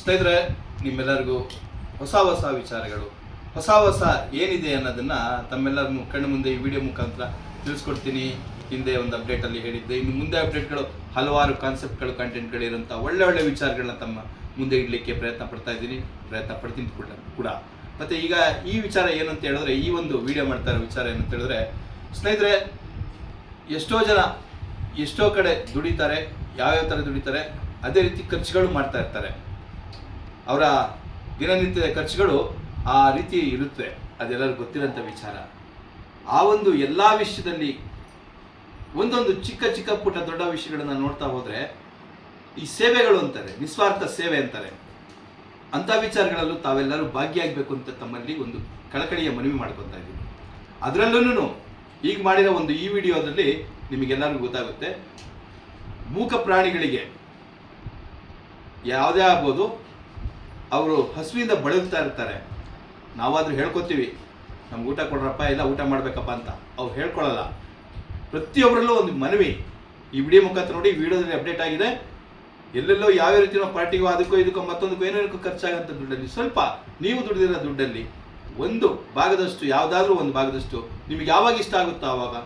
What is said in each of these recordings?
ಸ್ನೇಹಿತರೆ, ನಿಮ್ಮೆಲ್ಲರಿಗೂ ಹೊಸ ಹೊಸ ವಿಚಾರಗಳು. ಹೊಸ ಹೊಸ ಏನಿದೆ ಅನ್ನೋದನ್ನ ತಮ್ಮೆಲ್ಲರ ಕಣ್ಣು ಮುಂದೆ ಈ ವಿಡಿಯೋ ಮುಖಾಂತರ ತಿಳಿಸ್ಕೊಡ್ತೀನಿ. ಹಿಂದೆ ಒಂದು ಅಪ್ಡೇಟಲ್ಲಿ ಹೇಳಿದ್ದೆ. ಇನ್ನು ಮುಂದೆ ಅಪ್ಡೇಟ್ಗಳು ಹಲವಾರು ಕಾನ್ಸೆಪ್ಟ್ಗಳು ಕಂಟೆಂಟ್ಗಳಿರೋಂಥ ಒಳ್ಳೆ ಒಳ್ಳೆ ವಿಚಾರಗಳನ್ನ ತಮ್ಮ ಮುಂದೆ ಇಡಲಿಕ್ಕೆ ಪ್ರಯತ್ನ ಪಡ್ತಾ ಇದ್ದೀನಿ. ಪ್ರಯತ್ನ ಪಡ್ತೀನಿ ಕೂಡ ಕೂಡ. ಮತ್ತು ಈಗ ಈ ವಿಚಾರ ಏನು ಹೇಳಿದ್ರೆ, ಈ ಒಂದು ವಿಡಿಯೋ ಮಾಡ್ತಾ ಇರೋ ವಿಚಾರ ಏನಂತ ಹೇಳಿದ್ರೆ, ಸ್ನೇಹಿತರೆ, ಎಷ್ಟೋ ಜನ ಎಷ್ಟೋ ಕಡೆ ದುಡಿತಾರೆ, ಯಾವ್ಯಾವ ಥರ ದುಡಿತಾರೆ, ಅದೇ ರೀತಿ ಖರ್ಚುಗಳು ಮಾಡ್ತಾ ಇರ್ತಾರೆ. ಅವರ ದಿನನಿತ್ಯದ ಖರ್ಚುಗಳು ಆ ರೀತಿ ಇರುತ್ತೆ. ಅದೆಲ್ಲರೂ ಗೊತ್ತಿರೋಂಥ ವಿಚಾರ. ಆ ಒಂದು ಎಲ್ಲ ವಿಷಯದಲ್ಲಿ ಒಂದೊಂದು ಚಿಕ್ಕ ಚಿಕ್ಕ ಪುಟ್ಟ ದೊಡ್ಡ ವಿಷಯಗಳನ್ನು ನೋಡ್ತಾ ಹೋದರೆ ಈ ಸೇವೆಗಳು ಅಂತಾರೆ, ನಿಸ್ವಾರ್ಥ ಸೇವೆ ಅಂತಾರೆ. ಅಂಥ ವಿಚಾರಗಳಲ್ಲೂ ತಾವೆಲ್ಲರೂ ಭಾಗಿಯಾಗಬೇಕು ಅಂತ ತಮ್ಮಲ್ಲಿ ಒಂದು ಕಳಕಳಿಯ ಮನವಿ ಮಾಡ್ಕೊತಾ ಇದ್ದೀನಿ. ಅದರಲ್ಲೂ ಈಗ ಮಾಡಿರೋ ಒಂದು ಈ ವಿಡಿಯೋದಲ್ಲಿ ನಿಮಗೆಲ್ಲರಿಗೂ ಗೊತ್ತಾಗುತ್ತೆ. ಮೂಕ ಪ್ರಾಣಿಗಳಿಗೆ ಯಾವುದೇ ಆಗ್ಬೋದು ಅವರು ಹಸುವಿಂದ ಬಳಲ್ತಾ ಇರ್ತಾರೆ. ನಾವಾದರೂ ಹೇಳ್ಕೊತೀವಿ, ನಮ್ಗೆ ಊಟ ಕೊಡ್ರಪ್ಪ, ಇಲ್ಲ ಊಟ ಮಾಡಬೇಕಪ್ಪ ಅಂತ. ಅವ್ರು ಹೇಳ್ಕೊಳ್ಳಲ್ಲ ಪ್ರತಿಯೊಬ್ಬರಲ್ಲೂ ಒಂದು ಮನವಿ. ಈ ವಿಡಿಯೋ ಮುಖಾಂತರ ನೋಡಿ ವಿಡಿಯೋದಲ್ಲಿ ಅಪ್ಡೇಟ್ ಆಗಿದೆ. ಎಲ್ಲೆಲ್ಲೋ ಯಾವ ರೀತಿಯೋ ಪಾರ್ಟಿಗೋ ಅದಕ್ಕೋ ಇದಕ್ಕೋ ಮತ್ತೊಂದಕ್ಕೋ ಏನೇನಕ್ಕೂ ಖರ್ಚಾಗಂಥ ದುಡ್ಡಲ್ಲಿ, ಸ್ವಲ್ಪ ನೀವು ದುಡಿದಿರೋ ದುಡ್ಡಲ್ಲಿ ಒಂದು ಭಾಗದಷ್ಟು, ಯಾವುದಾದ್ರೂ ಒಂದು ಭಾಗದಷ್ಟು ನಿಮಗೆ ಯಾವಾಗ ಇಷ್ಟ ಆಗುತ್ತೋ ಆವಾಗ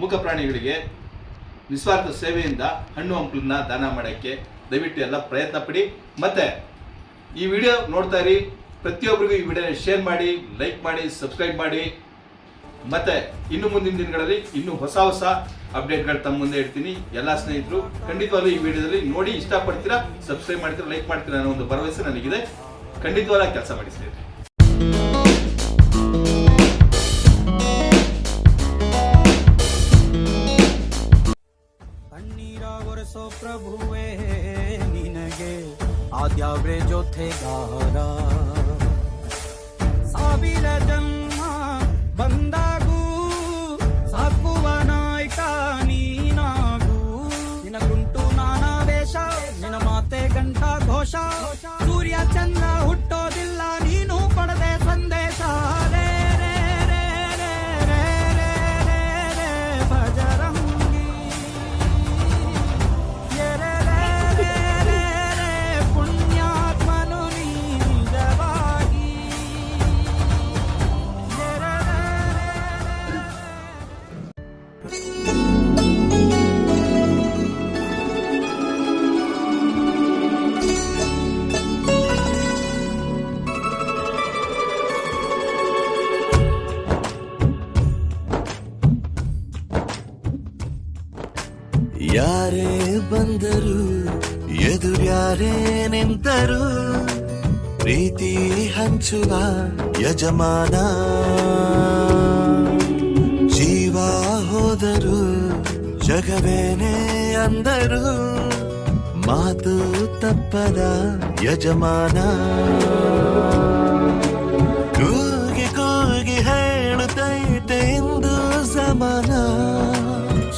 ಮೂಕ ಪ್ರಾಣಿಗಳಿಗೆ ನಿಸ್ವಾರ್ಥ ಸೇವೆಯಿಂದ ಹಣ್ಣು ಹಂಪಲನ್ನ ದಾನ ಮಾಡೋಕ್ಕೆ ದಯವಿಟ್ಟು ಎಲ್ಲ ಪ್ರಯತ್ನ ಪಡಿ. ಮತ್ತೆ ಈ ವಿಡಿಯೋ ನೋಡ್ತಾ ಇರಿ. ಪ್ರತಿಯೊಬ್ಬರಿಗೂ ಈ ವಿಡಿಯೋ ಶೇರ್ ಮಾಡಿ ಲೈಕ್ ಮಾಡಿ ಸಬ್ಸ್ಕ್ರೈಬ್ ಮಾಡಿ. ಮತ್ತೆ ಇನ್ನು ಮುಂದಿನ ದಿನಗಳಲ್ಲಿ ಇನ್ನೂ ಹೊಸ ಹೊಸ ಅಪ್ಡೇಟ್ಗಳು ತಮ್ಮ ಮುಂದೆ ಇಡ್ತೀನಿ. ಎಲ್ಲ ಸ್ನೇಹಿತರು, ಖಂಡಿತವಾಗ್ಲೂ ಈ ವಿಡಿಯೋದಲ್ಲಿ ನೋಡಿ ಇಷ್ಟಪಡ್ತೀರಾ ಸಬ್ಸ್ಕ್ರೈಬ್ ಮಾಡ್ತೀರಾ ಲೈಕ್ ಮಾಡ್ತೀರಾ ಅನ್ನೋ ಒಂದು ಭರವಸೆ ನನಗಿದೆ. ಖಂಡಿತವಾಗ್ಲೂ ಕೆಲಸ ಮಾಡಿ ಸ್ನೇಹಿತರೆ. ಕಣ್ಣೀರ ಒರೆಸೋ ಪ್ರಭುವೇ ನಿನಗೆ. आद्या व्रे जोथे गारा। साबिर जन्मा बंदा ಯಾರೇ ಬಂದರು ಎದುರ್ಯಾರೇ ನಿಂತರು ಪ್ರೀತಿ ಹಂಚುವ ಯಜಮಾನ ಜೀವ ಹೋದರು ಜಗವೇನೆ ಅಂದರು ಮಾತು ತಪ್ಪದ ಯಜಮಾನ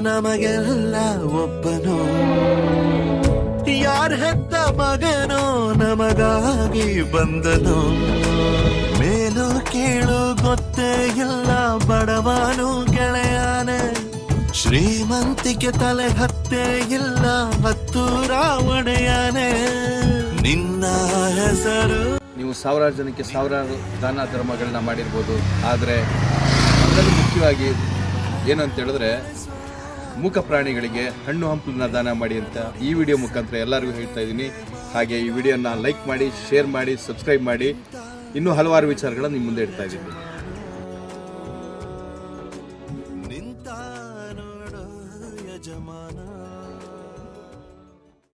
ನಮಗೆಲ್ಲ ಒಬ್ಬನು? ಯಾರ ಹೆತ್ತ ಮಗನೋ ನಮಗಾಗಿ ಬಂದನು? ಮೇಲು ಕೇಳು ಗೊತ್ತೇ ಇಲ್ಲ ಬಡವನು ಗೆಳೆಯಾನೆ. ಶ್ರೀಮಂತಿಕೆ ತಲೆ ಹತ್ತೆ ಇಲ್ಲ ಹತ್ತು ರಾವಣೆಯಾನೆ. ನಿನ್ನ ಹೆಸರು? ನೀವು ಸಾವಿರಾರು ಜನಕ್ಕೆ ಸಾವಿರಾರು ದಾನ ಧರ್ಮಗಳನ್ನ ಮಾಡಿರ್ಬೋದು. ಆದರೆ ಅದರಲ್ಲಿ ಮುಖ್ಯವಾಗಿ ಏನು ಅಂತ ಹೇಳಿದ್ರೆ ಮೂಕ ಪ್ರಾಣಿಗಳಿಗೆ ಹಣ್ಣು ಹಂಪಲನ್ನ ದಾನ ಮಾಡಿ ಅಂತ ಈ ವಿಡಿಯೋ ಮುಖಾಂತರ ಎಲ್ಲರಿಗೂ ಹೇಳ್ತಾ ಇದ್ದೀನಿ. ಹಾಗೆ ಈ ವಿಡಿಯೋನ ಲೈಕ್ ಮಾಡಿ, ಶೇರ್ ಮಾಡಿ, ಸಬ್ಸ್ಕ್ರೈಬ್ ಮಾಡಿ. ಇನ್ನೂ ಹಲವಾರು ವಿಚಾರಗಳನ್ನು ನಿಮ್ಮ ಮುಂದೆ ಇಡ್ತಾ ಇದ್ದೀನಿ.